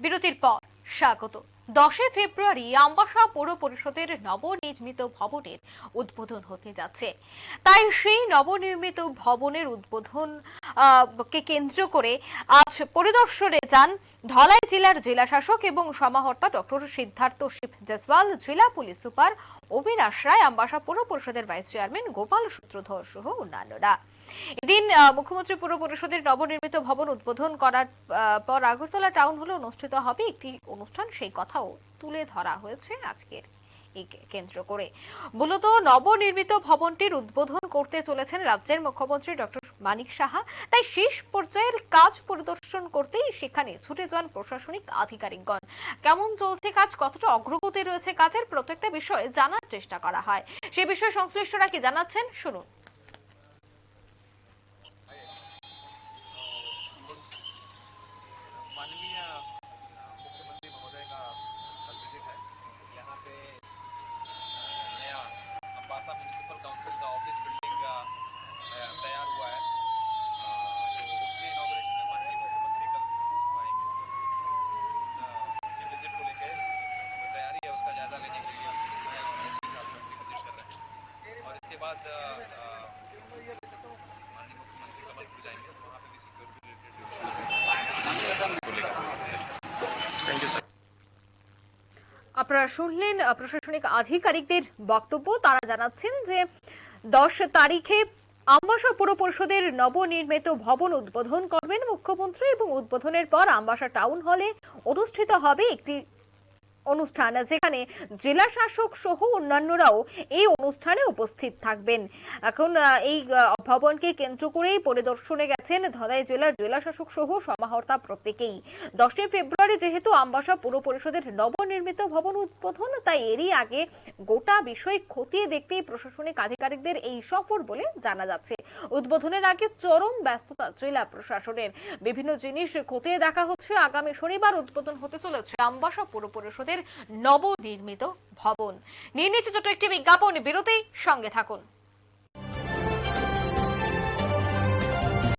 বিরতির পর। স্বাগত। দশই ফেব্রুয়ারি আম্বাসা পৌর পরিষদের নবনির্মিত ভবনের উদ্বোধন হতে যাচ্ছে। তাই সেই নবনির্মিত ভবনের উদ্বোধন কে কেন্দ্র করে আজ পরিদর্শনে যান ধলাই জেলার জেলা শাসক এবং সমাহর্তা ডক্টর সিদ্ধার্থ শিব জসওয়াল, জেলা পুলিশ সুপার অবিনাশ রায়, আমবাসা পৌর পরিষদের ভাইস চেয়ারম্যান গোপাল সূত্রধর সহ অন্যান্যরা। এদিন মুখ্যমন্ত্রী পুর পরিষদের নবনির্মিত ভবন উদ্বোধন করার পর আগরতলা টাউন হলে অনুষ্ঠিত হবে একটি অনুষ্ঠান। সেই কথাও তুলে ধরা হয়েছে আজকের কেন্দ্র করে। মূলত নবনির্মিত ভবনটির উদ্বোধন করতে চলেছেন রাজ্যের মুখ্যমন্ত্রী ডক্টর মানিক সাহা। তাই শেষ পর্যায়ের কাজ পরিদর্শন করতেই সেখানে ছুটে যান প্রশাসনিক আধিকারিকগণ। কেমন চলছে কাজ? কতটা অগ্রগতি রয়েছে কাজের? প্রত্যেকটা বিষয়ে জানার চেষ্টা করা হয়। সে বিষয়ে সংশ্লিষ্টরা কি জানাচ্ছেন? শুনুন। बाद अ, अ, माननीय मुख्यमंत्री कमलपुर जाएंगे वहाँ पे भी सिक्योरिटी रिलेटेड इश्यूज को लेकर थैंक यू सर আপনারা শুনলেন আহ, প্রশাসনিক আধিকারিকদের বক্তব্য তারা জানাচ্ছেন যে দশ তারিখে আমবাসা পুর পরিষদের নবনির্মিত ভবন উদ্বোধন করবেন মুখ্যমন্ত্রী এবং উদ্বোধনের পর আমবাসা টাউন হলে অনুষ্ঠিত হবে একটি অনুষ্ঠান যেখানে জেলা শাসক সহ অন্যান্যরাও এই অনুষ্ঠানে উপস্থিত থাকবেন। এখন এই ভবনকে কেন্দ্র করেই পরিদর্শনে গেছেন ধলাই জেলার জেলা শাসক সহ সমাহর্তা প্রত্যেকেই। দশই ফেব্রুয়ারি যেহেতু আমবাসা পুর পরিষদের নবনির্মিত ভবন উদ্বোধন, তাই এরই আগে গোটা বিষয় খতিয়ে দেখতেই প্রশাসনিক আধিকারিকদের এই সফর বলে জানা যাচ্ছে। উদ্বোধনের আগে চরম ব্যস্ততা জেলা প্রশাসনের। বিভিন্ন জিনিস খতিয়ে দেখা হচ্ছে, আগামী শনিবার উদ্বোধন হতে চলেছে আমবাসা পুর পরিষদের নবনির্মিত ভবন। নিচ্ছে ছোট একটি বিজ্ঞাপন বিরতি সঙ্গে থাকুন।